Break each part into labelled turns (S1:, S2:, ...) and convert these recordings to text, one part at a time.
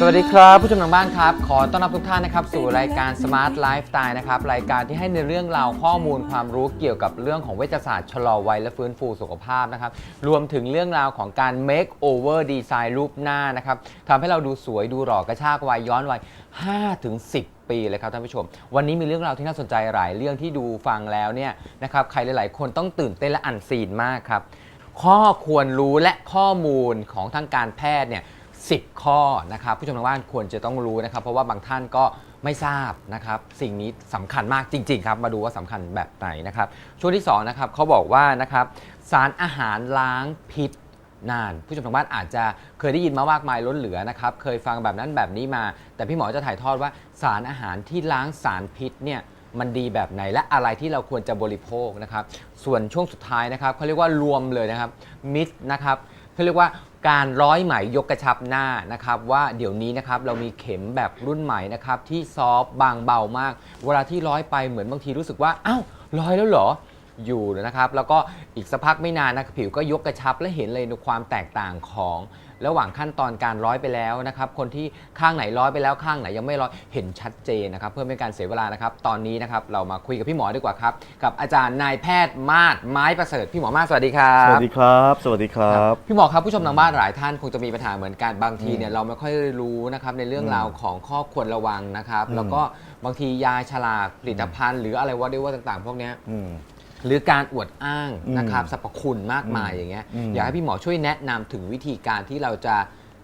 S1: สวัสดีครับผู้ชมทางบ้านครับ ขอต้อนรับทุกท่านนะครับสู่รายการ Smart Lifestyle นะครับรายการที่ให้ในเรื่องราวข้อมูลความรู้เกี่ยวกับเรื่องของเวชศาสตร์ชะลอวัยและฟื้นฟูสุขภาพนะครับรวมถึงเรื่องราวของการ make over design รูปหน้านะครับทำให้เราดูสวยดูหล่อกระชากวัยย้อนวัย5ถึง10ปีเลยครับท่านผู้ชม วันนี้มีเรื่องราวที่น่าสนใจหลายเรื่องที่ดูฟังแล้วเนี่ยนะครับใครหลาย ๆ คนต้องตื่นเต้นและอันซีนมากครับข้อควรรู้และข้อมูลของทางการแพทย์เนี่ย 10 ข้อนะครับผู้ชมทางบ้านควรจะต้องรู้นะครับ เพราะว่าบางท่านก็ไม่ทราบนะครับ สิ่งนี้สำคัญมากจริง ๆ ครับ มาดูว่าสำคัญแบบไหนนะครับ ช่วงที่2นะครับเขาบอกว่านะครับ สารอาหารล้างพิษ นาน ผู้ชมทางบ้านอาจจะเคยได้ยินมามากมายล้นเหลือนะครับ เคยฟังแบบนั้นแบบนี้มา แต่พี่หมอจะถ่ายทอดว่าสารอาหารที่ล้างสารพิษเนี่ยมันดีแบบไหนและอะไรที่เราควรจะบริโภคนะครับ ส่วนช่วงสุดท้ายนะครับเขาเรียกว่ารวมเลยนะครับมิดนะครับ เขาเรียกว่าการร้อยไหมยกกระชับหน้านะครับว่าเดี๋ยวนี้นะครับเรามีเข็มแบบรุ่นใหม่นะครับที่ซอฟบางเบามาก เวลาที่ร้อยไปเหมือนบางทีรู้สึกว่าอ้าวร้อยแล้วเหรออยู่นะครับ แล้วก็อีกสักพักไม่นานนะผิวก็ยกกระชับและเห็นเลยในความแตกต่างของ ระหว่างขั้นตอนการร้อยไปแล้วนะครับคนที่ข้างไหนร้อยไปแล้วข้างไหนยังไม่ร้อยเห็นชัดเจนนะครับเพื่อไม่ให้การเสียเวลานะครับตอนนี้นะครับเรามาคุยกับพี่หมอดีกว่าครับกับอาจารย์นายแพทย์มาศไม้ประเสริฐพี่หมอมาศสวัสดีครับ
S2: สวัสดีครับ สวัสดีครับ
S1: พี่หมอครับผู้ชมทางบ้านหลายท่านคงจะมีปัญหาเหมือนกันบางทีเนี่ยเราไม่ค่อยรู้นะครับในเรื่องราวของข้อควรระวังนะครับ
S2: อืม
S1: แล้วก็บางทียาฉลากผลิตภัณฑ์ หรืออะไรว่าด้วยว่าต่างๆ พวกเนี้ย
S2: อืม
S1: หรือการอวดอ้าง
S2: อืม
S1: นะครับสรรพคุณมากมาย
S2: อืม
S1: อย่างเงี้ย
S2: อืม
S1: อยากให้พี่หมอช่วยแนะนำถึงวิธีการที่เราจะ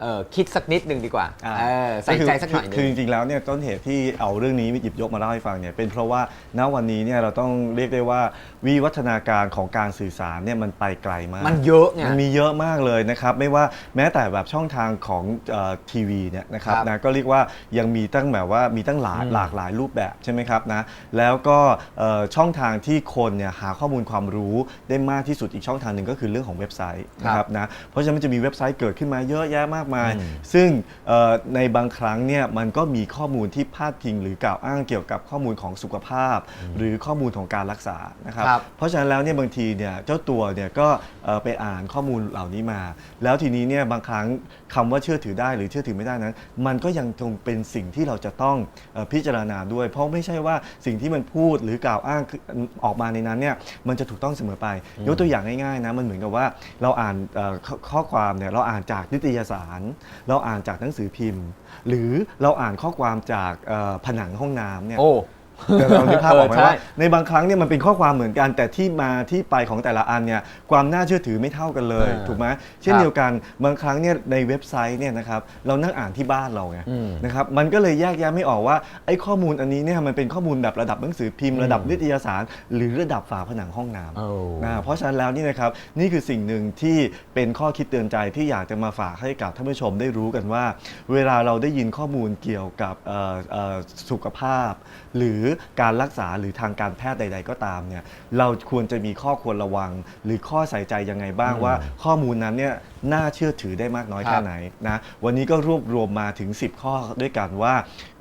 S1: เอ่อคิดสักนิดหนึ่งดีกว่า
S2: อ่า
S1: เออใส่ใจสักหน่อยหนึ
S2: คืองจริงๆแล้วเนี่ยต้นเหตุที่เอาเรื่องนี้หยิบยกมาเล่าให้ฟังเนี่ยเป็นเพราะว่าณวันนี้เนี่ยเราต้องเรียกได้ว่าวิวัฒนาการของการสื่อสารเนี่ยมันไปไกลมาก
S1: มันเยอะไง
S2: มันมีเยอะมากเลยนะครับไม่ว่าแม้แต่แบบช่องทางของเออทีวีเนี่ยนะครับ
S1: ครับ
S2: นะก็เรียกว่ายังมีตั้งแบบว่ามีตั้งหลาย
S1: อืม
S2: หลากหลายรูปแบบใช่ไหมครับนะแล้วก็เอ่อช่องทางที่คนเนี่ยหาข้อมูลความรู้ได้มากที่สุดอีกช่องทางหนึ่งก็คือเรื่องของเว็บไซต์นะครับนะเพราะฉะนั้นมันจะมีเว็บไซต์เกิดขึ้นมาเยอะแยะมากมาย
S1: อืม
S2: ซึ่งเอ่อในบางครั้งเนี่ยมันก็มีข้อมูลที่พาดพิง หรือกล่าวอ้างเกี่ยวกับข้อมูลของสุขภาพ หรือข้อมูลของการรักษานะครับ
S1: ครับ
S2: เพราะฉะนั้นแล้วเนี่ยบางทีเนี่ยเจ้าตัวเนี่ยก็เอ่อไปอ่านข้อมูลเหล่านี้มา แล้วทีนี้เนี่ยบางครั้งคำว่าเชื่อถือได้หรือเชื่อถือไม่ได้นั้น มันก็ยังคงเป็นสิ่งที่เราจะต้องเอ่อพิจารณาด้วย เพราะไม่ใช่ว่าสิ่งที่มันพูดหรือกล่าวอ้างคือออกมาในนั้นเนี่ยมันจะถูกต้องเสมอไป ยกตัวอย่างง่ายๆนะมันเหมือนกับว่าเราอ่านเอ่อข้อข้อความเนี่ยเราอ่านจากนิตยสารเราอ่านจากหนังสือพิมพ์ หรือเราอ่านข้อความจากผนังห้องน้ำเนี่ย
S1: โอ้
S2: เดี๋ยวเรานึกภาพออกไหม
S1: เออใช่
S2: ว่าในบางครั้งเนี่ยมันเป็นข้อความเหมือนกัน แต่ที่มาที่ไปของแต่ละอันเนี่ยความน่าเชื่อถือไม่เท่ากันเลย
S1: เออ
S2: ถูกไหมเช่น
S1: ครับ
S2: เดียวกันบางครั้งเนี่ยในเว็บไซต์เนี่ยนะครับเรานั่งอ่านที่บ้านเราไง
S1: อืม
S2: นะครับมันก็เลยแยกแยะไม่ออกว่าไอ้ข้อมูลอันนี้เนี่ยมันเป็นข้อมูลแบบระดับหนังสือพิมพ์
S1: อืม
S2: ระดับนิตยสาร หรือระดับฝาผนังห้องน้
S1: โอ้ำ
S2: นะเพราะฉะนั้นแล้วนี่นะครับนี่คือสิ่งหนึ่งที่เป็นข้อคิดเตือนใจที่อยากจะมาฝากให้กับท่านผู้ชมได้รู้กันว่า เวลาเราได้ยินข้อมูลเกี่ยวกับเอ่อเอ่อสุขภาพ หรือการรักษาหรือทางการแพทย์ใด ๆ ก็ตามเนี่ยเราควรจะมีข้อควรระวัง หรือข้อใส่ใจยังไงบ้าง
S1: อืม
S2: ว่า ข้อมูลนั้นเนี่ยน่าเชื่อถือได้มากน้อย
S1: ครับ
S2: แค่ไหนนะวันนี้ก็รวบรวมมาถึง 10 ข้อด้วยกันว่า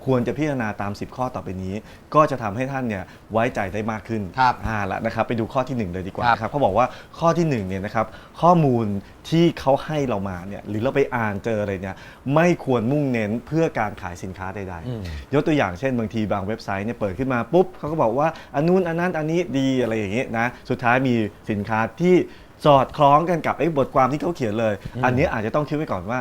S2: ควรจะพิจารณาตาม 10 ข้อต่อไปนี้ ก็จะทำให้ท่านเนี่ยไว้ใจได้มากขึ้น
S1: ครับ
S2: อ่าละนะครับไปดูข้อทีหนึ่1 เลยดีกว่า
S1: ครับ
S2: ครับเขาบอกว่าข้อที่1เนี่ยนะครับข้อมูลที่เขาให้เรามาเนี่ยหรือเราไปอ่านเจออะไรเนี่ยไม่ควรมุ่งเน้นเพื่อการขายสินค้าใด
S1: อืม
S2: ๆ ยกตัวอย่างเช่นบางทีบางเว็บไซต์เนี่ยเปิดขึ้นมาปุ๊บเขาก็บอกว่าอันนู้นอันนั้นอันนี้ดีอะไรอย่างเงี้ยนะสุดท้ายมีสินค้าที่สอดคล้องกันกับไอ้บทความที่เขาเขียนเลย
S1: อืม
S2: อันนี้อาจจะต้องคิดไว้ก่อนว่า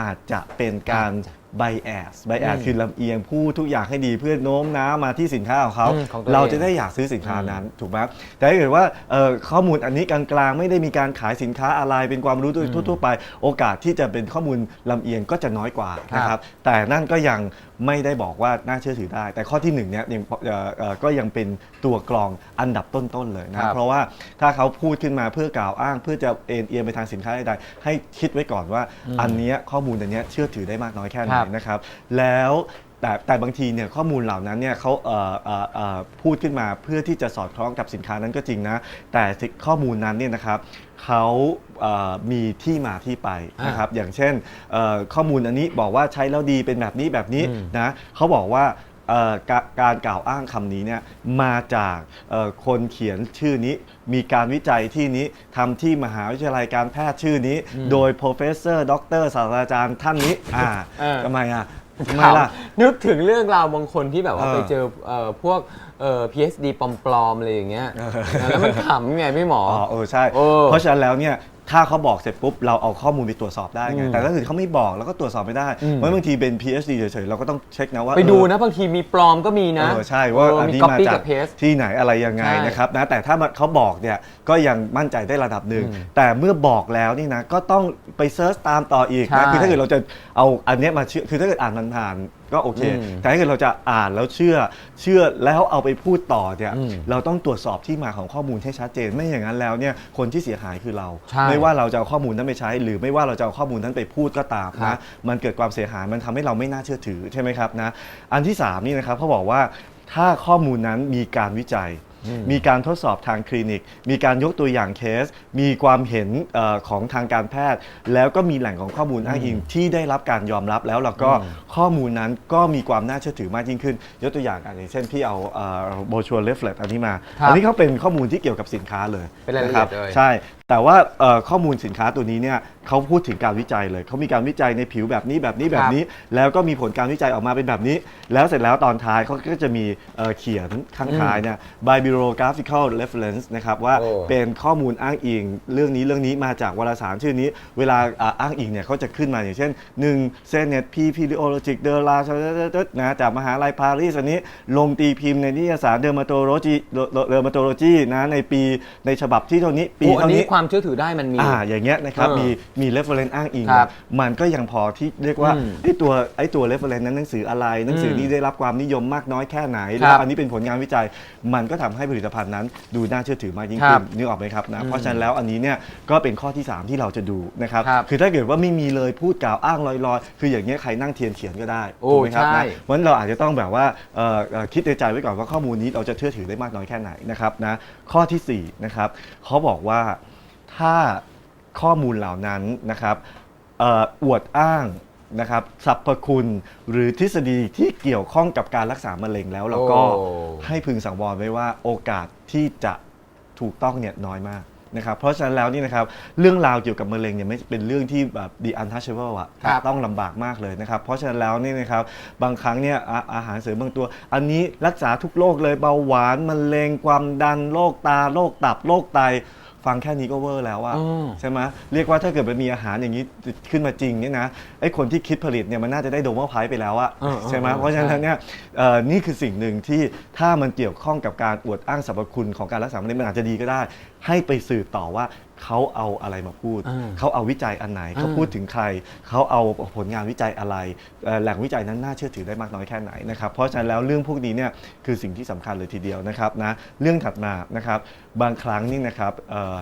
S2: อาจจะเป็นการ bias bias
S1: อืม
S2: คือลำเอียงพูดทุกอย่างให้ดีเพื่อโน้มน้าวมาที่สินค้าของเขา
S1: อืมของตัวเอง
S2: เราจะได้อยากซื้อสินค้านั้นถูกไหมแต่ถ้าเกิดว่าเอ่อข้อมูลอันนี้กลางๆ ไม่ได้มีการขายสินค้าอะไรเป็นความรู้ทั่วๆไป โอกาสที่จะเป็นข้อมูลลำเอียงก็จะน้อยกว่านะครับแต่นั่นก็ยังไม่ได้บอกว่าน่าเชื่อถือได้ แต่ข้อที่หนึ่งเนี่ยยังเอ่อเอ่อก็ยังเป็นตัวกรองอันดับต้นๆเลย
S1: ค
S2: นะ
S1: รับ
S2: เพราะว่าถ้าเขาพูดขึ้นมาเพื่อกล่าวอ้างเพื่อจะเอ็นเอียงไปทางสินค้าใดๆให้คิดไว้ก่อนว่าอันเนี้ยข้อมูลอันเนี้ยเชื่อถือได้มากน้อยแค่ไหน
S1: ครับ
S2: นะครับ แล้วแต่แต่บางทีเนี่ยข้อมูลเหล่านั้นเนี่ยเขาเอ่อเอ่อเอ่อพูดขึ้นมาเพื่อที่จะสอดคล้องกับสินค้านั้นก็จริงนะ แต่สิ่งข้อมูลนั้นเนี่ยนะครับเขาเอ่อมีที่มาที่ไปนะครับครับอย่างเช่นเอ่อข้อมูลอันนี้บอกว่าใช้แล้วดีเป็นแบบนี้แบบนี้
S1: อืม
S2: นะเขาบอกว่า เอ่อกาการกล่าวอ้างคำนี้เนี่ยมาจากเอ่อคนเขียนชื่อนี้ มีการวิจัยที่นี้ทำที่มหาวิทยาลัยการแพทย์ชื่อนี้ โดย professor ด็อกเตอร์ศาสตราจารย์ท่านนี้อ่า
S1: เออ
S2: ทำไมอะทำไมล่ะ
S1: นึกถึงเรื่องราวบางคนที่แบบว่า
S2: เออ
S1: ไปเจอเอ่อพวกเอ่อ PhD ปลอมๆอะไรอย่างเงี้ยแล้วมันขำไงพี่หมอ
S2: อ๋อเออใช่
S1: เออ
S2: เพราะฉะนั้นแล้วเนี่ย ถ้าเขาบอกเสร็จปุ๊บเราเอาข้อมูลไปตรวจสอบได้ไง
S1: อืม
S2: แต่ถ้าเกิดเขาไม่บอกเราก็ตรวจสอบไม่ได้
S1: อืม
S2: เพราะบางทีเป็น PhD เฉยๆเราก็ต้องเช็คนะว่า
S1: ไปดู
S2: เออ
S1: นะบางทีมีปลอมก็มีนะ
S2: เออใช่ว่า
S1: เออ
S2: อัน
S1: มี
S2: นี้
S1: copy
S2: มาจา
S1: กั
S2: ก
S1: บ paste
S2: ที่ไหนอะไรยังไง
S1: ใช่
S2: นะครับนะแต่ถ้ามันเขาบอกเนี่ยก็ยังมั่นใจได้ระดับหนึ่ง
S1: อืม
S2: แต่เมื่อบอกแล้วนี่นะก็ต้องไปเซิร์ชตามต่ออีก
S1: ใช่
S2: นะคือถ้าเกิดเราจะเอาอันเนี้ยมาเชื่อคือถ้าเกิดอ่านมันผ่านๆก็โอเค
S1: อืม
S2: แต่ถ้าเกิดเราจะอ่านแล้วเชื่อ เชื่อแล้วเอาไปพูดต่อเนี่ย
S1: อืม
S2: เราต้องตรวจสอบที่มาของข้อมูลให้ชัดเจน ไม่อย่างนั้นแล้วเนี่ย คนที่เสียหายคือเรา
S1: ใช่
S2: ไม่ว่าเราจะเอาข้อมูลนั้นไปใช้ หรือไม่ว่าเราจะเอาข้อมูลนั้นไปพูดก็ตาม
S1: ครั
S2: นะ
S1: บ
S2: มันเกิดความเสียหาย มันทำให้เราไม่น่าเชื่อถือใช่ไหมครับนะ อันที่สามนี่นะครับเขาบอกว่าถ้าข้อมูลนั้นมีการวิจัย มีการทดสอบทางคลินิก มีการยกตัวอย่างเคส มีความเห็นเออของทางการแพทย์ แล้วก็มีแหล่งของข้อมูลอ้างอิงที่ได้รับการยอมรับแล้วเราก็ข้อมูลนั้นก็มีความน่าเชื่อถือมากยิ่งขึ้น ยกตัวอย่างอันอย่างเช่นพี่เอาโบชัวร์เลฟเลตอันนี้มา
S1: ครับ
S2: อันนี้เขาเป็นข้อมูลที่เกี่ยวกับสินค้าเลย
S1: เป็นรายละ
S2: นะ
S1: เอี
S2: ค
S1: ย
S2: รั
S1: ดเลย
S2: ใช่ แต่ว่าเอ่อข้อมูลสินค้าตัวนี้เนี่ยเขาพูดถึงการวิจัยเลยเขามีการวิจัยในผิวแบบนี้แบบนี้แบบนี้ แล้วก็มีผลการวิจัยออกมาเป็นแบบนี้ แล้วเสร็จแล้วตอนท้ายเขาก็จะมีเอ่อเขียนข้างท้ายเนี่ย bibliographical reference นะครับว่า
S1: โอ้
S2: เป็นข้อมูลอ้างอิง เรื่องนี้เรื่องนี้มาจากวารสารชื่อนี้ เวลาอ่าอ้างอิงเนี่ยเขาจะขึ้นมาอย่างเช่น1เซเนตพีพีดิโอโลจิกเดอรานะจากมหาลัยปารีสอันนี้ ลงตีพิมพ์ในนิตยสารเดอร์มาโตโลจีเดอร์มาโตโลจีนะในปีในฉบับที่เท่านี้ปี
S1: โอ้อัน
S2: เท่า
S1: นี้
S2: นี้
S1: ความเชื่อถือได้มันมี
S2: อ่าอย่างเงี้ยนะครับ
S1: เออ
S2: มีมี reference อ้างอิง
S1: ครับ
S2: มันก็ยังพอที่เรียกว่า
S1: อืม
S2: ไอ้ตัวไอ้ตัว reference นั้นหนังสืออะไร หนังสือนี้ได้รับความนิยมมากน้อยแค่ไหน
S1: ครับ
S2: แล้วอันนี้เป็นผลงานวิจัย มันก็ทำให้ผลิตภัณฑ์นั้น ดูน่าเชื่อถือมากยิ่ง
S1: ครั
S2: ขึ้
S1: บ
S2: นนึกออกไหมครับนะ
S1: อืม
S2: เพราะฉะนั้นแล้วอันนี้เนี่ยก็เป็นข้อที่ 3 ที่เราจะดูนะครับ
S1: ครับ
S2: คือถ้าเกิดว่าไม่มีเลยพูดกล่าวอ้างลอยๆ คืออย่างเงี้ยใครนั่งเทียนเขียนก็ได้
S1: โอ้
S2: ถูกไหมครับ
S1: ใช่
S2: นะ เพราะฉะนั้นเราอาจจะต้องแบบว่าเอ่อเอ่อคิดในใจไว้ก่อนว่าข้อมูลนี้เราจะเชื่อถือได้มากน้อยแค่ไหนนะครับนะข้อทีสี่4นะครับเขาบอกว่า ถ้าข้อมูลเหล่านั้นนะครับเอ่ออวดอ้างนะครับสรรพคุณหรือทฤษฎีที่เกี่ยวข้องกับการรักษามะเร็งแล้วเราก็
S1: โอ้
S2: ให้พึงสังวรไว้ว่าโอกาสที่จะถูกต้องเนี่ยน้อยมากนะครับเพราะฉะนั้นแล้วนี่นะครับเรื่องราวเกี่ยวกับมะเร็งเนี่ยไม่เป็นเรื่องที่แบบ the untouchable อะ
S1: ครับ
S2: ต้องลำบากมากเลยนะครับเพราะฉะนั้นแล้วนี่นะครับบางครั้งเนี่ยอาอาหารเสริมบางตัว อันนี้รักษาทุกโรคเลยเบาหวานมะเร็งความดันโรคตาโรคตับโรคไต ฟังแค่นี้ก็เวอร์แล้วอะ
S1: อืม
S2: ใช่ไหมเรียกว่าถ้าเกิดมันมีอาหารอย่างนี้ขึ้นมาจริงเนี่ยนะไอ้คนที่คิดผลิตเนี่ยมันน่าจะได้โดมว่าไพไปแล้วอะ
S1: เออเออ
S2: ใช่ไหม
S1: เออ
S2: เพราะฉะนั้นเนี่ยเอ่อนี่คือสิ่งหนึ่งที่ถ้ามันเกี่ยวข้องกับการอวดอ้างสรรพคุณของการรักษามะเร็งมันอาจจะดีก็ได้ ให้ไปสืบต่อว่าเขาเอาอะไรมาพูด
S1: อ่า
S2: เขาเอาวิจัยอันไหนเขา
S1: อ่า
S2: พูดถึงใคร เขาเอาผลงานวิจัยอะไรเอ่อแหล่งวิจัยนั้นน่าเชื่อถือได้มากน้อยแค่ไหนนะครับเพราะฉะนั้นแล้วเรื่องพวกนี้เนี่ยคือสิ่งที่สำคัญเลยทีเดียวนะครับนะเรื่องถัดมานะครับบางครั้งนี่นะครับเอ่อ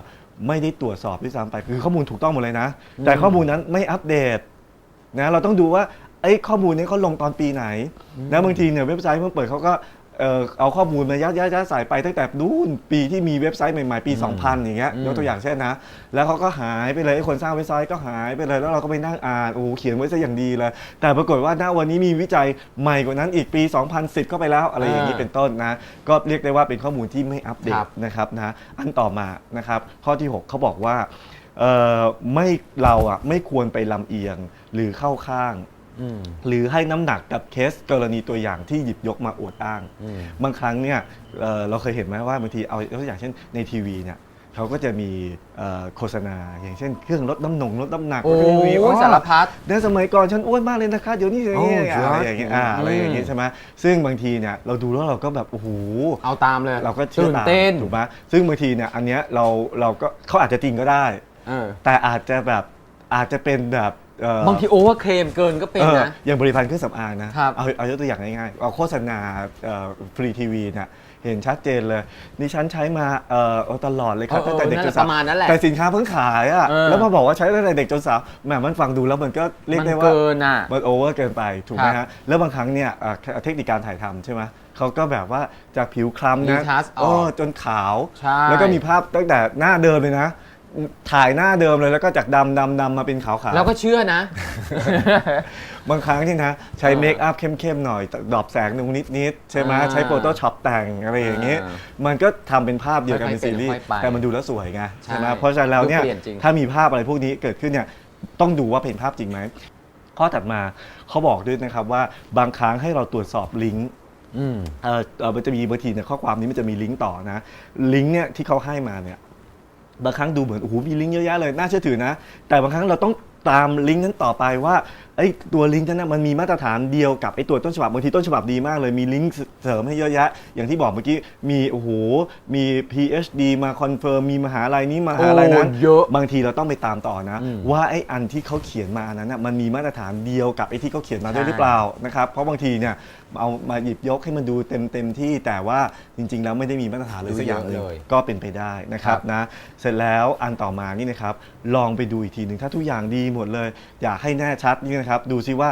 S2: ไม่ได้ตรวจสอบด้วยซ้ำไปคือข้อมูลถูกต้องหมดเลยนะ แต่ข้อมูลนั้นไม่อัปเดต นะเราต้องดูว่าไอ้ข้อมูลนี้เขาลงตอนปีไหนนะบางทีเนี่ยเว็บไซต์เพิ่งเปิดเขาก็ เอ่อเอาข้อมูลมายัดยัดยัดใส่ไปตั้งแต่นู่นปีที่มีเว็บไซต์ใหม่ๆปี 2000 อย่างเงี้ย
S1: อืม
S2: ยกตัวอย่างเช่นนะ แล้วเขาก็หายไปเลยไอ้คนสร้างเว็บไซต์ก็หายไปเลยแล้วเราก็ไปนั่งอ่านโอ้โหเขียนไว้ซะอย่างดีเลย แต่ปรากฏว่าณวันนี้มีวิจัยใหม่กว่านั้นอีกปี 2010ก็ไปแล้วอะไรอย่างนี้
S1: อ่า
S2: เป็นต้นนะ ก็เรียกได้ว่าเป็นข้อมูลที่ไม่อัปเด
S1: ครั
S2: ต
S1: บ
S2: นะครับนะอันต่อมานะครับข้อที่ 6เขาบอกว่าเอ่อไม่เราอะไม่ควรไปลำเอียงหรือเข้าข้าง
S1: อืม
S2: หรือให้น้ำหนักกับเคสกรณีตัวอย่างที่หยิบยกมาอวดอ้าง
S1: อืม
S2: บางครั้งเนี่ยเอ่อเราเคยเห็นไหมว่าบางทีเอาตัวอย่างเช่นในทีวีเนี่ยเขาก็จะมีเอ่อโฆษณา อย่างเช่นเครื่องลดน้ำหนงลดน้ำหนัก
S1: โอ้
S2: แล้วก็จะมี
S1: ย
S2: อ๋อ
S1: สารพัด
S2: ในสมัยก่อนฉันอ้วนมากเลยนะคะเดี๋ยวนี้อย่างเงี้ย
S1: โอ้
S2: อะไรอย่างเงี้ยอ่า
S1: อืม
S2: อะไรอย่างเงี้ยใช่ไหมซึ่งบางทีเนี่ยเราดูแล้วเราก็แบบโอ้โห
S1: เอาตามเลย
S2: เราก็เชื่อ
S1: ตื่น
S2: ตาม
S1: เต้น
S2: ถูกไหมซึ่งบางทีเนี่ยอันเนี้ยเราเราก็เขาอาจจะจริงก็ได้
S1: เออ
S2: แต่อาจจะแบบอาจจะเป็นแบบ เอ่อ
S1: บางทีโอเวอร์เคลมเกินก็เป็น
S2: เออ
S1: นะ
S2: อย่างบริพันธ์เครื่องสำอางนะครับ เอาเอายกตัวอย่างง่ายๆเอาโฆษณาฟรีทีวีเนี่ยเห็นชัดเจนเลยนี่ฉันใช้มาเอ่อเอาตลอดเลยครับ
S1: เออ
S2: ตั้งแต่เด็กจน
S1: นั่นแหละ
S2: สาว
S1: ประมาณนั้นแหละ
S2: แต่สินค้าเพิ่งขายอะ
S1: เออ
S2: แล้วมาบอกว่าใช้ตั้งแต่เด็กจนสาวแหมมันฟังดูแล้วมันก็เรียก
S1: มัน
S2: ได้ว่า
S1: เกินอะ
S2: มันโอเวอร์เกินไปถูกไหม
S1: ครั
S2: ฮะ
S1: บ
S2: แล้วบางครั้งเนี่ยเอ่อเทคนิคการถ่ายทำใช่ไหมเขาก็แบบว่าจากผิวคล้ำนะ
S1: Retouch ออก
S2: เออจนขาว
S1: ใช่
S2: แล้วก็มีภาพตั้งแต่หน้าเดิมเลยนะ ถ่ายหน้าเดิมเลยแล้วก็จากดำดำดำมาเป็นขาวขาว
S1: แล้วก็เชื่อนะ
S2: บางครั้งที่นะ ใช้
S1: อ่า
S2: เมคอัพเข้มๆหน่อยดรอปแสงตรงนิดๆใช่ไหม
S1: อ่า
S2: ใช้โฟโต้ช็อปแต่งอะไรอย่างเงี้ย
S1: อ่า
S2: มันก็ทำเป็นภาพเดียวกัน
S1: ค่
S2: เป็
S1: อย
S2: น
S1: ๆ
S2: ซีรีส์
S1: ค่อยๆไป
S2: แต่มันดูแล้วสวยไงใช่ไหม
S1: ใช่
S2: เพราะฉะนั้นแล้วเนี่ย
S1: ดูเปลี่ยนจริง
S2: ถ้ามีภาพอะไรพวกนี้เกิดขึ้นเนี่ยต้องดูว่าเป็นภาพจริงไหมข้อถัดมาเขาบอกด้วยนะครับว่าบางครั้งให้เราตรวจสอบลิงก์
S1: อืม
S2: เอ่อเอ่อมันจะมีบางทีเนี่ยข้อความนี้มันจะมีลิงก์ต่อนะ ลิงก์เนี่ยที่เขาให้มาเนี่ย บางครั้งดูเหมือนโอ้โหมีลิงก์เยอะแยะเลยน่าเชื่อถือนะ แต่บางครั้งเราต้อง ตามลิงก์นั้นต่อไปว่าไอ้ตัวลิงก์นั้นนะมันมีมาตรฐานเดียวกับไอ้ตัวต้นฉบับบางทีต้นฉบับดีมากเลยมีลิงก์เสริมให้เยอะแยะ อย่างที่บอกเมื่อกี้มีโอ้โหมี PhD มาคอนเฟิร์มมีมหาลัยนี้มหาลัยนั้น
S1: โอ้เยอะ
S2: บางทีเราต้องไปตามต่อนะ
S1: อืม
S2: ว่าไอ้อันที่เขาเขียนมานั้นนะมันมีมาตรฐานเดียวกับไอ้ที่เขาเขียนมาด้วย
S1: ใช่
S2: หรือเปล่านะครับเพราะบางทีเนี่ยเอามาหยิบยกให้มันดูเต็มเต็มที่แต่ว่าจริง ๆ แล้วไม่ได้มีมาตรฐานเลยสักอย่างหนึ่ง
S1: เลย
S2: ก็เป็นไปได้นะครับ
S1: ครับ
S2: นะเสร็จแล้วอันต่อมานี่นะครับลองไปดูอีกทีหนึ่งถ้าทุกอย่างดีหมดเลย อยากให้แน่ชัดนี่นะครับ ดูซิว่า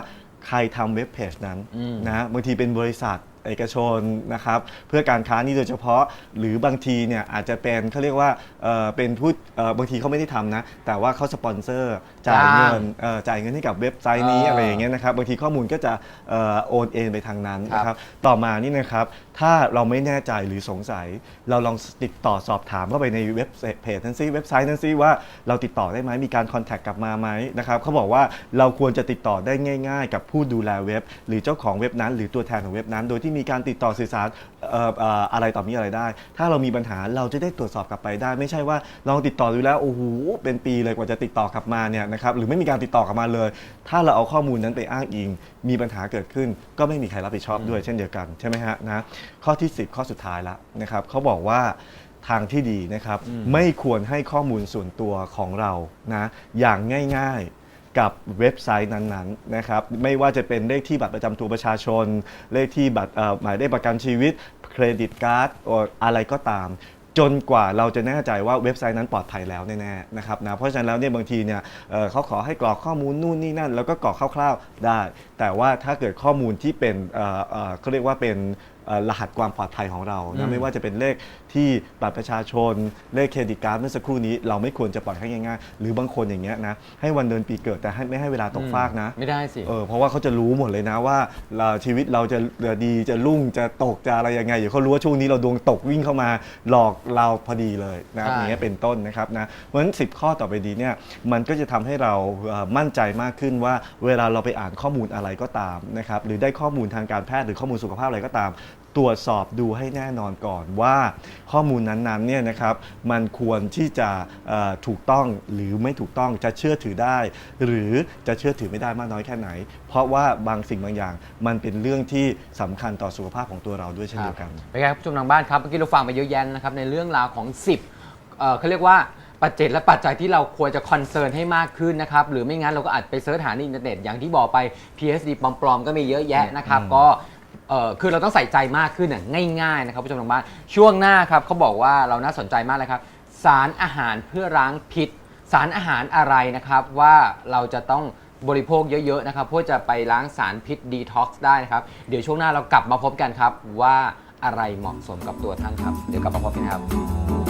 S2: ใครทำเว็บเพจนั้น
S1: อืม
S2: นะบางทีเป็นบริษัท เอกชนนะครับเพื่อการค้านี่โดยเฉพาะ หรือบางทีเนี่ยอาจจะเป็นเขาเรียกว่าเอ่อเป็นผู้เอ่อบางทีเขาไม่ได้ทำนะ แต่ว่าเขาสปอนเซอร์จ่ายเงินเอ่อจ่ายเงินให้กับเว็บไซต์นี้
S1: อ่า
S2: อะไรอย่างเงี้ยนะครับบางทีข้อมูลก็จะเอ่อโอนเอ็นไปทางนั้น
S1: ครับ
S2: นะครับต่อมานี่นะครับถ้าเราไม่แน่ใจหรือสงสัย เราลองติดต่อสอบถามเข้าไปในเว็บเพจนั้นซิเว็บไซต์นั้นซิว่าเราติดต่อได้ไหมมีการคอนแทคกลับมาไหมนะครับเขาบอกว่าเราควรจะติดต่อได้ง่าย ๆ กับผู้ดูแลเว็บ หรือเจ้าของเว็บนั้น หรือตัวแทนของเว็บนั้นโดยที่มีการติดต่อสื่อสารเอ่อเอ่ออะไรต่อมีอะไรได้ ถ้าเรามีปัญหาเราจะได้ตรวจสอบกลับไปได้ ไม่ใช่ว่าลองติดต่อดูแล้วโอ้โหเป็นปีเลยกว่าจะติดต่อกลับมาเนี่ยนะครับหรือไม่มีการติดต่อกลับมาเลย ถ้าเราเอาข้อมูลนั้นไปอ้างอิง มีปัญหาเกิดขึ้น ก็ไม่มีใครรับผิดชอบด้วยเช่นเดียวกันใช่ไหมฮะนะข้อที่ 10 ข้อสุดท้ายแล้วนะครับเขาบอกว่าทางที่ดีนะครับไม่ควรให้ข้อมูลส่วนตัวของเรานะอย่างง่าย ๆ กับเว็บไซต์นั้นๆนะครับไม่ว่าจะเป็นเลขที่บัตรประจำตัวประชาชน เลขที่บัตรเอ่อหมายเลขประกันชีวิตเครดิตการ์ดหรืออะไรก็ตาม จนกว่าเราจะแน่ใจว่าเว็บไซต์นั้นปลอดภัยแล้วแน่ๆนะครับนะเพราะฉะนั้นแล้วเนี่ยบางทีเนี่ยเอ่อเขาขอให้กรอกข้อมูลนู่นนี่นั่น แล้วก็กรอกคร่าวๆได้ แต่ว่าถ้าเกิดข้อมูลที่เป็นเอ่อเอ่อเขาเรียกว่าเป็นเอ่อรหัสความปลอดภัยของเรา
S1: อื
S2: นะ
S1: ม
S2: ไม่ว่าจะเป็นเลข ที่บัตรประชาชนเลขเครดิตการ์ดเมื่อสักครู่นี้เราไม่ควรจะปล่อยให้ง่ายๆ หรือบางคนอย่างเงี้ยนะให้วันเดือนปีเกิดแต่ให้ไม่ให้เวลาตกฟากนะ
S1: ไม่ได้สิ
S2: เออเพราะว่าเขาจะรู้หมดเลยนะว่าเราชีวิตเราจะดีจะรุ่งจะตกจะอะไรยังไงเดี๋ยวเขารู้ว่าช่วงนี้เราดวงตกวิ่งเข้ามาหลอกเราพอดีเลยนะครับ
S1: ใช่
S2: อย่างเงี้ยเป็นต้นนะครับนะเพราะฉะนั้น 10 ข้อต่อไปดีเนี่ยมันก็จะทำให้เราเอ่อมั่นใจมากขึ้นว่าเวลาเราไปอ่านข้อมูลอะไรก็ตามนะครับหรือได้ข้อมูลทางการแพทย์หรือข้อมูลสุขภาพอะไรก็ตาม ตรวจสอบดูให้แน่นอนก่อนว่าข้อมูลนั้นๆเนี่ยนะครับมันควรที่จะเอ่อถูกต้องหรือไม่ถูกต้องจะเชื่อถือได้ หรือจะเชื่อถือไม่ได้มากน้อยแค่ไหน เพราะว่าบางสิ่งบางอย่าง มันเป็นเรื่องที่สำคัญต่อสุขภาพของตัวเราด้วยเช่นเดียวกัน
S1: เป็นไงครับผู้ชมทางบ้านครับเมื่อกี้เราฟังไปเยอะแยะนะครับในเรื่องราวของ 10เอ่อเขาเรียกว่าปัจเจกและปัจจัยที่เราควรจะคอนเซิร์นให้มากขึ้นนะครับ หรือไม่งั้นเราก็อาจไปเสิร์ชหาในอินเทอร์เน็ตอย่างที่บอกไป PSD ปลอมๆ ก็มีเยอะแยะนะครับ
S2: อืม
S1: ก็ เออคือเราต้องใส่ใจมากขึ้นน่ยง่ายๆนะครับผู้ชมทางบ้านช่วงหน้าครับเขาบอกว่าเราน่าสนใจมากเลยครับ สารอาหารเพื่อล้างพิษ สารอาหารอะไรนะครับว่าเราจะต้องบริโภคเยอะๆนะครับเพื่อจะไปล้างสารพิษดีท็อกซ์ได้นะครับ เดี๋ยวช่วงหน้าเรากลับมาพบกันครับว่าอะไรเหมาะสมกับตัวท่านครับ เดี๋ยวกลับมาพบกันครับ